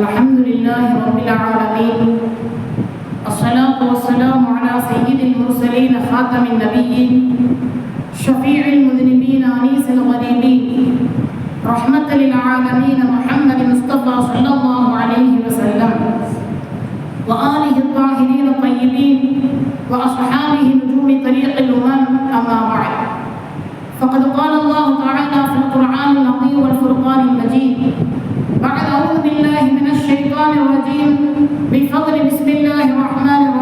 الحمد لله رب العالمين. الصلاة والسلام على سيد المرسلين خاتم النبيين شفيع المذنبين أنيس الغريبين رحمة للعالمين محمد مصطفى صلى الله عليه وسلم. وآله الطاهرين الطيبين وأصحابه نجوم طريق الأمم أما بعد. فقد قال الله تعالى في القرآن النقي والفرقان المجيد بعد أعوذ بالله من الشيطان الرجيم. بفضل بسم الله الرحمن الرحيم.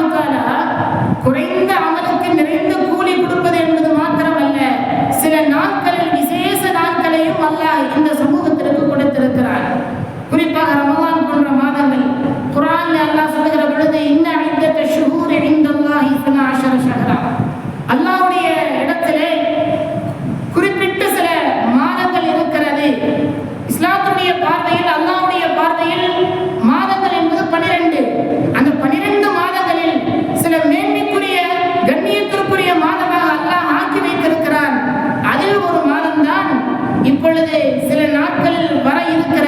அல்லாஹு குறைந்த சில நாட்களில் வர இருக்கிற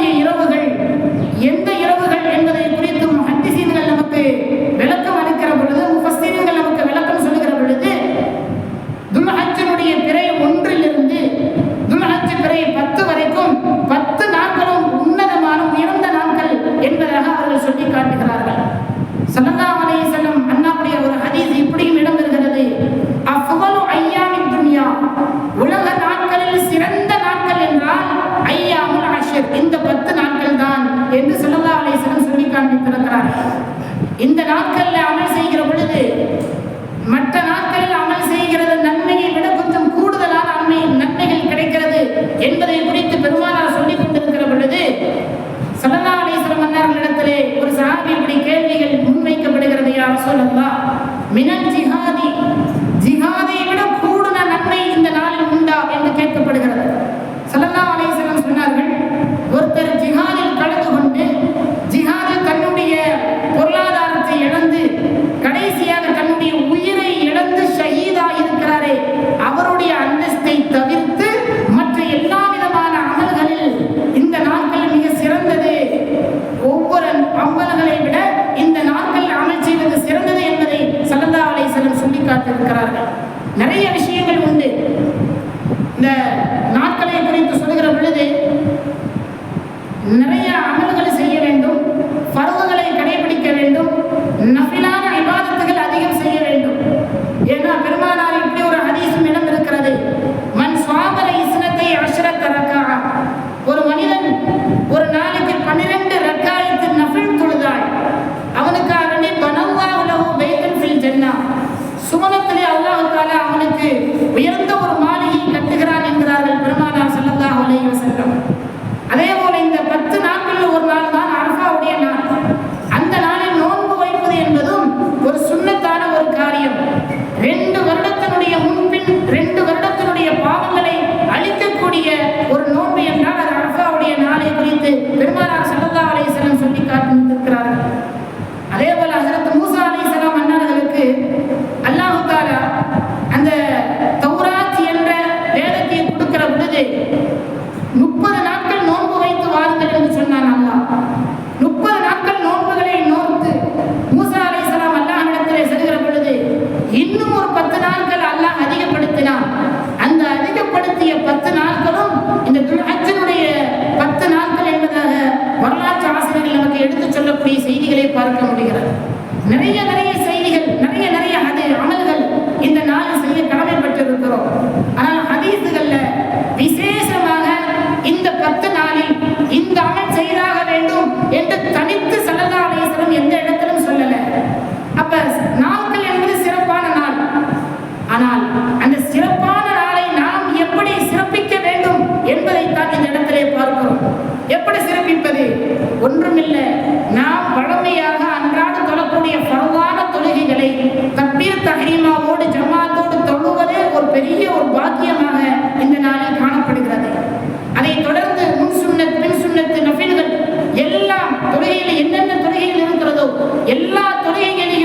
你赢了 நிறைய அமல்களை செய்ய வேண்டும் பருவங்களை கடைபிடிக்க வேண்டும் நபில தான் செய்தாக வேண்டும் என்று தனித்து சல்லல்லா அலையம் எந்த இடத்திலும் சொல்லல. அப்ப நாமக்கல் என்பது சிறப்பான நாள். ஆனால் அந்த சிறப்பான நாளை நாம் எப்படி சிறப்பிக்க வேண்டும் என்பதை தான் இந்த இடத்திலே பார்க்கிறோம். எப்படி சிறப்பிப்பது? ஒன்றுமில்லை. நாம் வழமையாக அன்றாட தொழக்கூடிய பரவான தொழுகைகளை தப்பீர் தகரீமாவோடு ஜமாத்தோடு தொழுவதே ஒரு பெரிய ஒரு பாக்கியமாக எல்லா துறைகளிலும்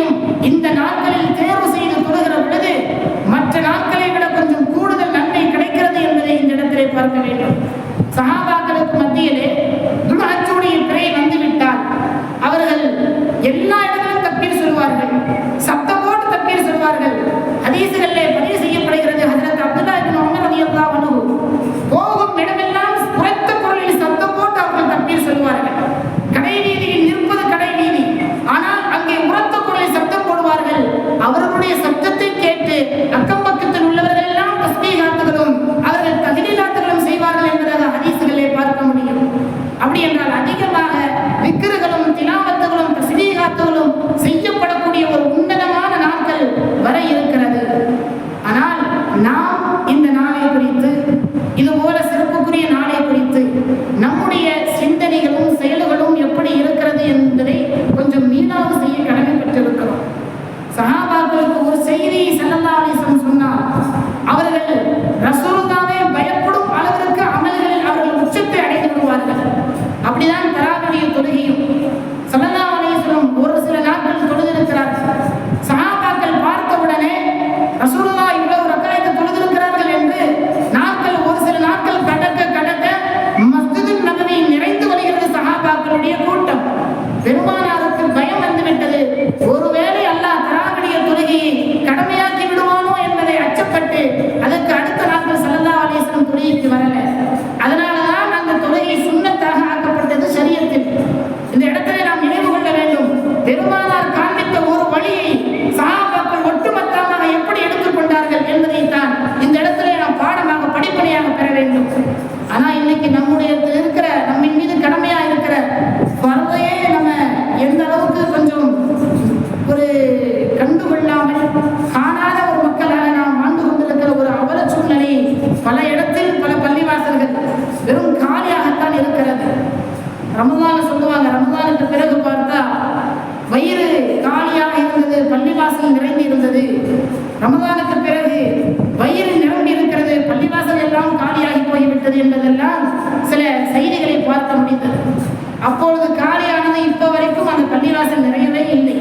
வித்தியாசம் நிறையவே இல்லை.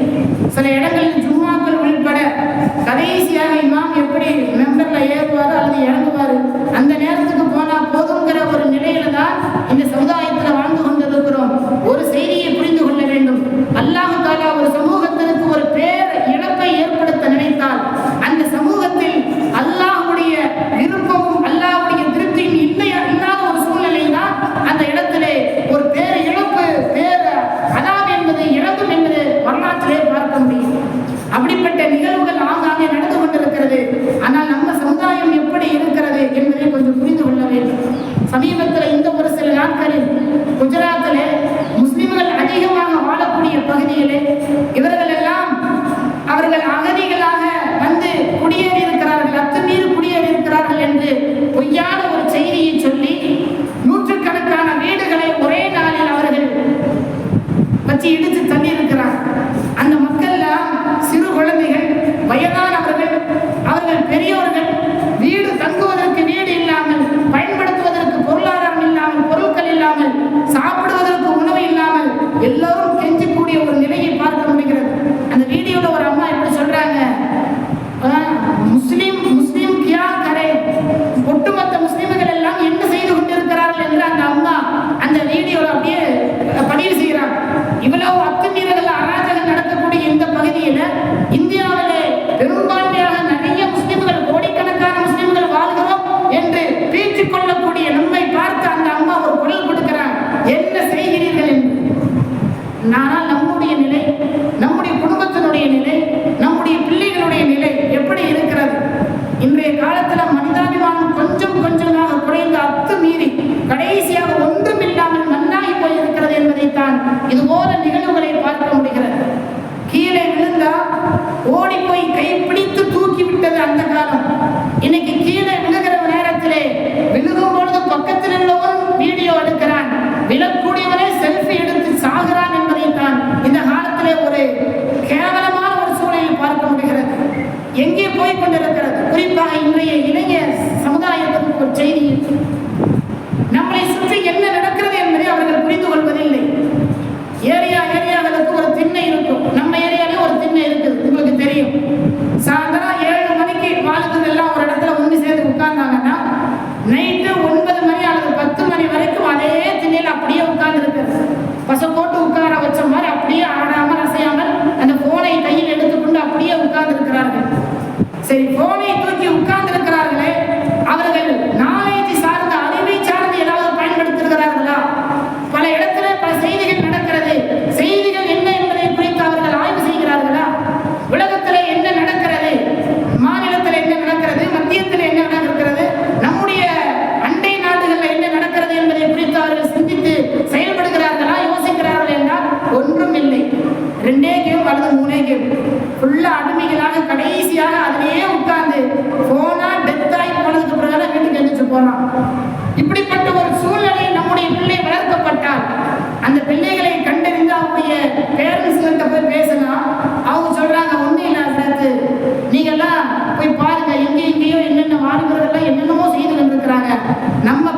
சில இடங்களில் ஜும்மாக்கள் உள்பட கடைசியாக இமாம் எப்படி மெம்பர்ல ஏறுவாரோ அல்லது இறங்குவாரு அந்த நேரத்துக்கு போனா போதுங்கிற ஒரு நிலையில தான் இந்த சமுதாயம் ഇവരുടെ கொண்டிருக்கிறது குறிப்பாக இன்றைய இளைய சமுதாயத்திற்கு ஒரு செய்தி நம்ம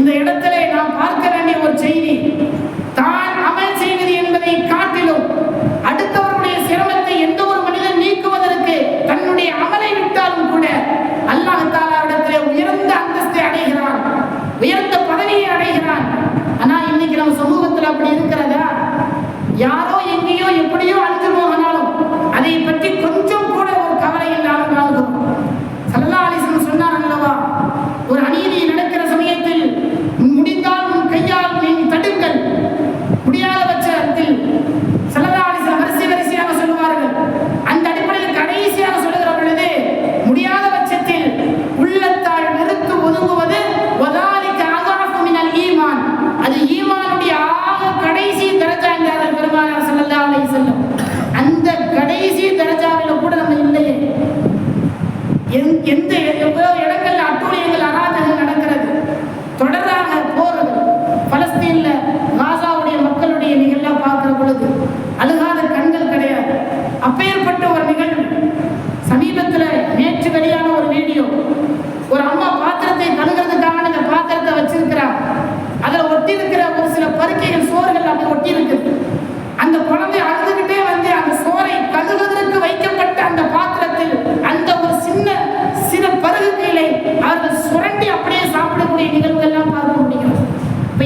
இந்த இடத்திலே நாம் பார்க்க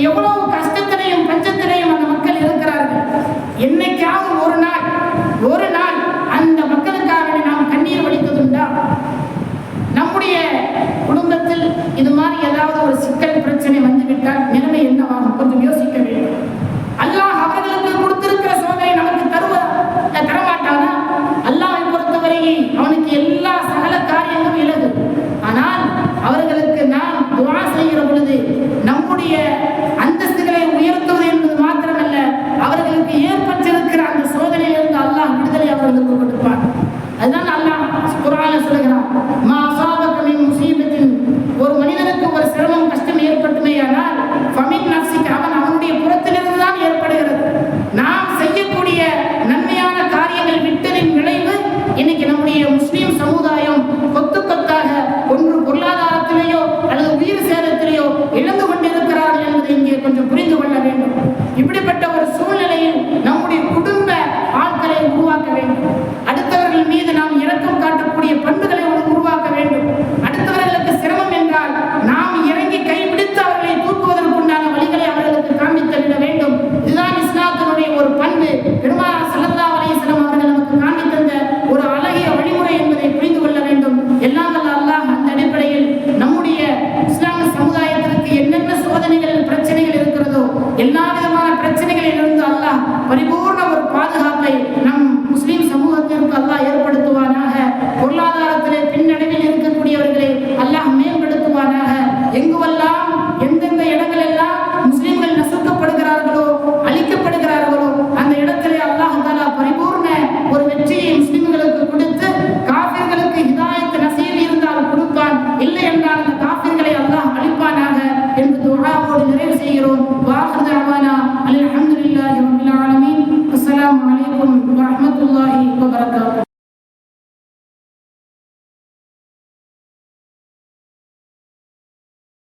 எவ்வளவு எல்லா